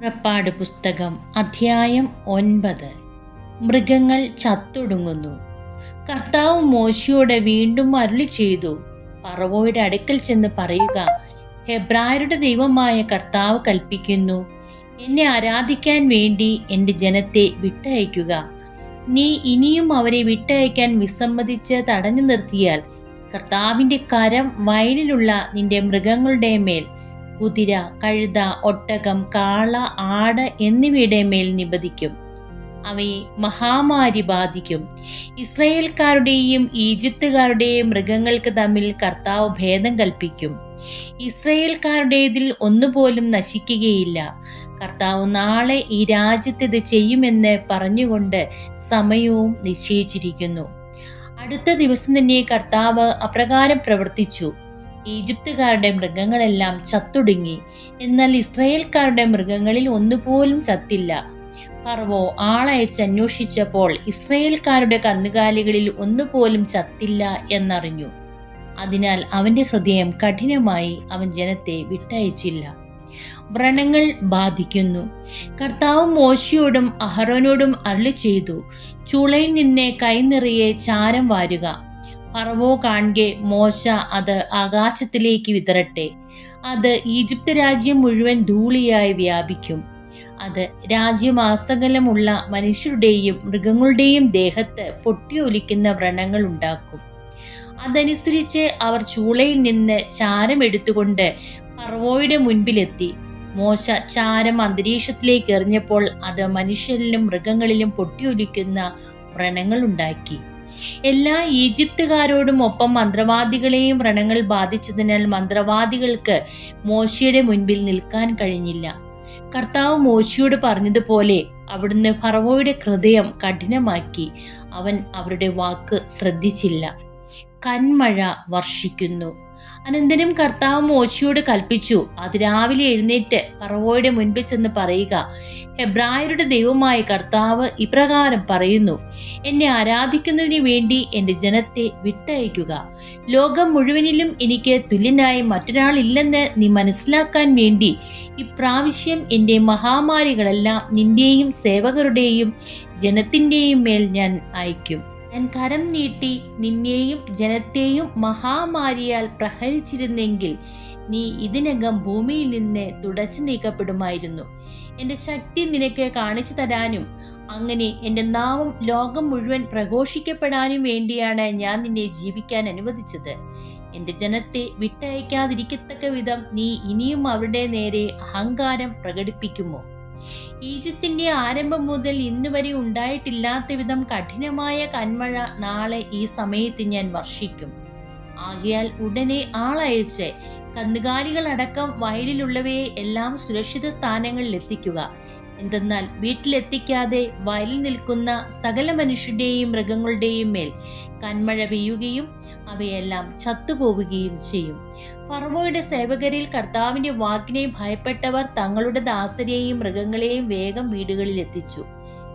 പുറപ്പാട് പുസ്തകം അധ്യായം ഒൻപത്. മൃഗങ്ങൾ ചത്തൊടുങ്ങുന്നു. കർത്താവ് മോശിയോട് വീണ്ടും അരുളി ചെയ്തു. പറവോയുടെ അടുക്കൽ ചെന്ന് പറയുക ഹെബ്രായരുടെ ദൈവമായ കർത്താവ് കൽപ്പിക്കുന്നു. എന്നെ ആരാധിക്കാൻ വേണ്ടി എന്റെ ജനത്തെ വിട്ടയക്കുക. നീ ഇനിയും അവരെ വിട്ടയക്കാൻ വിസമ്മതിച്ച് തടഞ്ഞു നിർത്തിയാൽ കർത്താവിന്റെ കരം വയലിലുള്ള നിന്റെ മൃഗങ്ങളുടെ മേൽ കുതിര കഴുത ഒട്ടകം കാള ആട് എന്നിവയുടെ മേൽ നിബദിക്കും അവയെ മഹാമാരി ബാധിക്കും. ഇസ്രയേൽക്കാരുടെയും ഈജിപ്തുകാരുടെയും മൃഗങ്ങൾക്ക് തമ്മിൽ കർത്താവ് ഭേദം കൽപ്പിക്കും. ഇസ്രയേൽക്കാരുടേതിൽ ഒന്നുപോലും നശിക്കുകയില്ല. കർത്താവ് നാളെ ഈ രാജ്യത്ത് ഇത് ചെയ്യുമെന്ന് പറഞ്ഞുകൊണ്ട് സമയവും നിശ്ചയിച്ചിരിക്കുന്നു. അടുത്ത ദിവസം തന്നെ കർത്താവ് അപ്രകാരം പ്രവർത്തിച്ചു. ഈജിപ്തുകാരുടെ മൃഗങ്ങളെല്ലാം ചത്തൊടുങ്ങി. എന്നാൽ ഇസ്രയേൽക്കാരുടെ മൃഗങ്ങളിൽ ഒന്നുപോലും ചത്തില്ല. ഫർവോ ആളയച്ച് അന്വേഷിച്ചപ്പോൾ ഇസ്രയേൽക്കാരുടെ കന്നുകാലികളിൽ ഒന്നുപോലും ചത്തില്ല എന്നറിഞ്ഞു. അതിനാൽ അവന്റെ ഹൃദയം കഠിനമായി അവൻ ജനത്തെ വിട്ടയച്ചില്ല. വ്രണങ്ങൾ ബാധിക്കുന്നു. കർത്താവ് മോശയോടും അഹറോനോടും അരുളി ചെയ്തു ചുളയിൽ നിന്നെ കൈനിറയെ ചാരം വാരുക. ഫറവോ കാണെ മോശ അത് ആകാശത്തിലേക്ക് വിതറട്ടെ. അത് ഈജിപ്ത് രാജ്യം മുഴുവൻ ധൂളിയായി വ്യാപിക്കും. അത് രാജ്യമാസകലമുള്ള മനുഷ്യരുടെയും മൃഗങ്ങളുടെയും ദേഹത്ത് പൊട്ടിയൊലിക്കുന്ന വ്രണങ്ങൾ ഉണ്ടാക്കും. അതനുസരിച്ച് അവർ ചൂളയിൽ നിന്ന് ചാരം എടുത്തുകൊണ്ട് പറവോയുടെ മുൻപിലെത്തി. മോശ ചാരം അന്തരീക്ഷത്തിലേക്ക് എറിഞ്ഞപ്പോൾ അത് മനുഷ്യരിലും മൃഗങ്ങളിലും പൊട്ടിയൊലിക്കുന്ന വ്രണങ്ങൾ ഉണ്ടാക്കി. എല്ലാ ഈജിപ്തുകാരോടും ഒപ്പം മന്ത്രവാദികളെയും വ്രണങ്ങൾ ബാധിച്ചതിനാൽ മന്ത്രവാദികൾക്ക് മോശയുടെ മുൻപിൽ നിൽക്കാൻ കഴിഞ്ഞില്ല. കർത്താവ് മോശയോട് പറഞ്ഞതുപോലെ അവിടുന്ന് ഫറവോയുടെ ഹൃദയം കഠിനമാക്കി. അവൻ അവരുടെ വാക്ക് ശ്രദ്ധിച്ചില്ല. കന്മഴ വർഷിക്കുന്നു. അനന്തരം കർത്താവ് മോശിയോട് കൽപ്പിച്ചു. അത് രാവിലെ എഴുന്നേറ്റ് പറവോയുടെ മുൻപിൽ ചെന്ന് പറയുക. ഹെബ്രായരുടെ ദൈവമായ കർത്താവ് ഇപ്രകാരം പറയുന്നു. എന്നെ ആരാധിക്കുന്നതിന് വേണ്ടി എന്റെ ജനത്തെ വിട്ടയക്കുക. ലോകം മുഴുവനിലും എനിക്ക് തുല്യനായി മറ്റൊരാളില്ലെന്ന് നീ മനസ്സിലാക്കാൻ വേണ്ടി ഇപ്രാവശ്യം എന്റെ മഹാമാരികളെല്ലാം നിന്റെയും സേവകരുടെയും ജനത്തിന്റെയും മേൽ ഞാൻ അയക്കും. ഞാൻ കരം നീട്ടി നിന്നെയും ജനത്തെയും മഹാമാരിയാൽ പ്രഹരിച്ചിരുന്നെങ്കിൽ നീ ഇതിനകം ഭൂമിയിൽ നിന്ന് തുടച്ചു നീക്കപ്പെടുമായിരുന്നു. എന്റെ ശക്തി നിനക്ക് കാണിച്ചു തരാനും അങ്ങനെ എന്റെ നാമം ലോകം മുഴുവൻ പ്രഘോഷിക്കപ്പെടാനും വേണ്ടിയാണ് ഞാൻ നിന്നെ ജീവിക്കാൻ അനുവദിച്ചത്. എന്റെ ജനത്തെ വിട്ടയക്കാതിരിക്കത്തക്ക വിധം നീ ഇനിയും അവരുടെ നേരെ അഹങ്കാരം പ്രകടിപ്പിക്കുമോ? ഈജിപ്തിന്റെ ആരംഭം മുതൽ ഇന്നുവരെ ഉണ്ടായിട്ടില്ലാത്ത വിധം കഠിനമായ കന്മഴ നാളെ ഈ സമയത്ത് ഞാൻ വർഷിക്കും. ആകയാൽ ഉടനെ ആളയച്ച് കന്നുകാലികളടക്കം വയലിലുള്ളവയെ എല്ലാം സുരക്ഷിത സ്ഥാനങ്ങളിൽ എത്തിക്കുക. എന്തെന്നാൽ വീട്ടിലെത്തിക്കാതെ വയലിൽ നിൽക്കുന്ന സകല മനുഷ്യരുടെയും മൃഗങ്ങളുടെയും മേൽ കന്മഴ പെയ്യുകയും അവയെല്ലാം ചത്തുപോവുകയും ചെയ്യും. ഫർവോയുടെ സേവകരിൽ കർത്താവിന്റെ വാക്കിനെ ഭയപ്പെട്ടവർ തങ്ങളുടെ ദാസരെയും മൃഗങ്ങളെയും വേഗം വീടുകളിൽ എത്തിച്ചു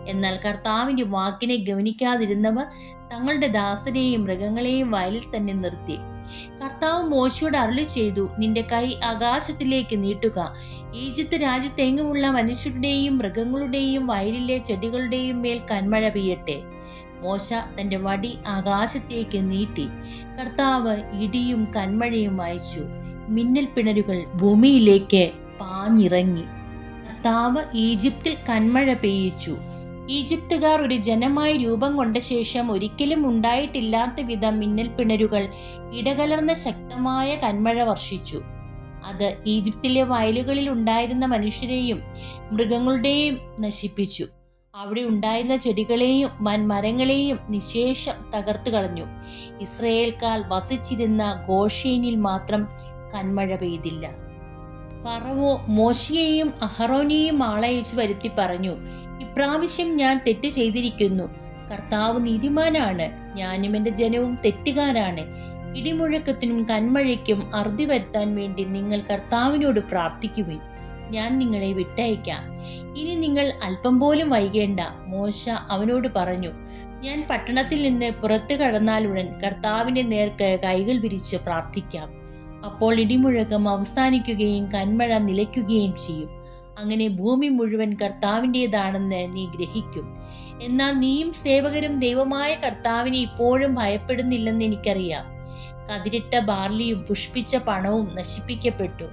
എന്നാൽ കർത്താവിന്റെ വാക്കിനെ ഗവനിക്കാതിരുന്നവർ തങ്ങളുടെ ദാസരെയും മൃഗങ്ങളെയും വയലിൽ തന്നെ നിർത്തി. കർത്താവ് മോശയോട് അരുളി ചെയ്തു നിന്റെ കൈ ആകാശത്തിലേക്ക് നീട്ടുക. ഈജിപ്ത് രാജ്യത്തെങ്ങുമുള്ള മനുഷ്യരുടെയും മൃഗങ്ങളുടെയും വയലിലെ ചെടികളുടെയും മേൽ കന്മഴ പെയ്യട്ടെ. മോശ തന്റെ വടി ആകാശത്തേക്ക് നീട്ടി. കർത്താവ് ഇടിയും കന്മഴയും അയച്ചു. മിന്നൽ പിണരുകൾ ഭൂമിയിലേക്ക് പാഞ്ഞിറങ്ങി. കർത്താവ് ഈജിപ്തിൽ കന്മഴ പെയ്യിച്ചു. ഈജിപ്തുകാർ ഒരു ജനമായി രൂപം കൊണ്ട ശേഷം ഒരിക്കലും ഉണ്ടായിട്ടില്ലാത്ത വിധം മിന്നൽ പിണരുകൾ ഇടകലർന്ന ശക്തമായ കന്മഴ വർഷിച്ചു. അത് ഈജിപ്തിലെ വയലുകളിൽ ഉണ്ടായിരുന്ന മനുഷ്യരെയും മൃഗങ്ങളുടെയും നശിപ്പിച്ചു. അവിടെ ഉണ്ടായിരുന്ന ചെടികളെയും വൻമരങ്ങളെയും നിശേഷം തകർത്തു കളഞ്ഞു. ഇസ്രയേൽക്കാൽ വസിച്ചിരുന്ന ഗോഷേനിൽ മാത്രം കന്മഴ പെയ്തില്ല. പറവോ മോശിയെയും അഹറോനെയും ആളയച്ചു വരുത്തി പറഞ്ഞു ഇപ്രാവശ്യം ഞാൻ തെറ്റ് ചെയ്തിരിക്കുന്നു. കർത്താവ് നീതിമാനാണ്. ഞാനും എന്റെ ജനവും തെറ്റുകാരാണ്. ഇടിമുഴക്കത്തിനും കന്മഴയ്ക്കും അറുതി വരുത്താൻ വേണ്ടി നിങ്ങൾ കർത്താവിനോട് പ്രാർത്ഥിക്കുവിൻ. ഞാൻ നിങ്ങളെ വിട്ടയക്കാം. ഇനി നിങ്ങൾ അല്പം പോലും വൈകേണ്ട മോശ അവനോട് പറഞ്ഞു. ഞാൻ പട്ടണത്തിൽ നിന്ന് പുറത്തു കടന്നാലുടൻ കർത്താവിന്റെ നേർക്ക് കൈകൾ വിരിച്ച് പ്രാർത്ഥിക്കാം. അപ്പോൾ ഇടിമുഴക്കം അവസാനിക്കുകയും കന്മഴ നിലയ്ക്കുകയും ചെയ്യും. അങ്ങനെ ഭൂമി മുഴുവൻ കർത്താവിന്റെതാണെന്ന് നീ ഗ്രഹിക്കും. എന്നാൽ നീയും സേവകരും ദൈവമായ കർത്താവിനെ ഇപ്പോഴും ഭയപ്പെടുന്നില്ലെന്ന് എനിക്കറിയാം. കതിരിട്ട ബാർലിയും പുഷ്പിച്ച പണവും നശിപ്പിക്കപ്പെട്ടു.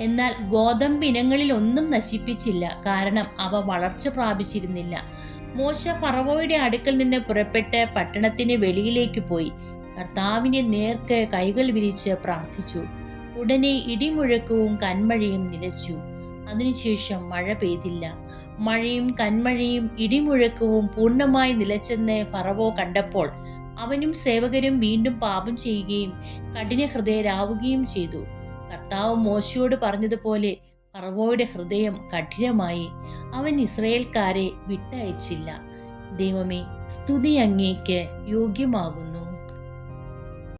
എന്നാൽ ഗോതമ്പ് ഇനങ്ങളിൽ ഒന്നും നശിപ്പിച്ചില്ല. കാരണം അവ വളർച്ച പ്രാപിച്ചിരുന്നില്ല. മോശ ഫറവോയുടെ അടുക്കൽ നിന്ന് പുറപ്പെട്ട് പട്ടണത്തിന് വെളിയിലേക്ക് പോയി. കർത്താവിനെ നേർക്ക് കൈകൾ വിരിച്ച് പ്രാർത്ഥിച്ചു. ഉടനെ ഇടിമുഴക്കവും കന്മഴയും നിലച്ചു. അതിനുശേഷം മഴ പെയ്തില്ല. മഴയും കന്മഴയും ഇടിമുഴക്കവും പൂർണമായി നിലച്ചെന്ന് പറവോ കണ്ടപ്പോൾ അവനും സേവകരും വീണ്ടും പാപം ചെയ്യുകയും കഠിന ഹൃദയരാവുകയും ചെയ്തു. കർത്താവ് മോശയോട് പറഞ്ഞതുപോലെ പറവോയുടെ ഹൃദയം കഠിനമായി. അവൻ ഇസ്രയേൽക്കാരെ വിട്ടയച്ചില്ല. ദൈവമേ സ്തുതി അങ്ങേക്ക് യോഗ്യമാകുന്നു.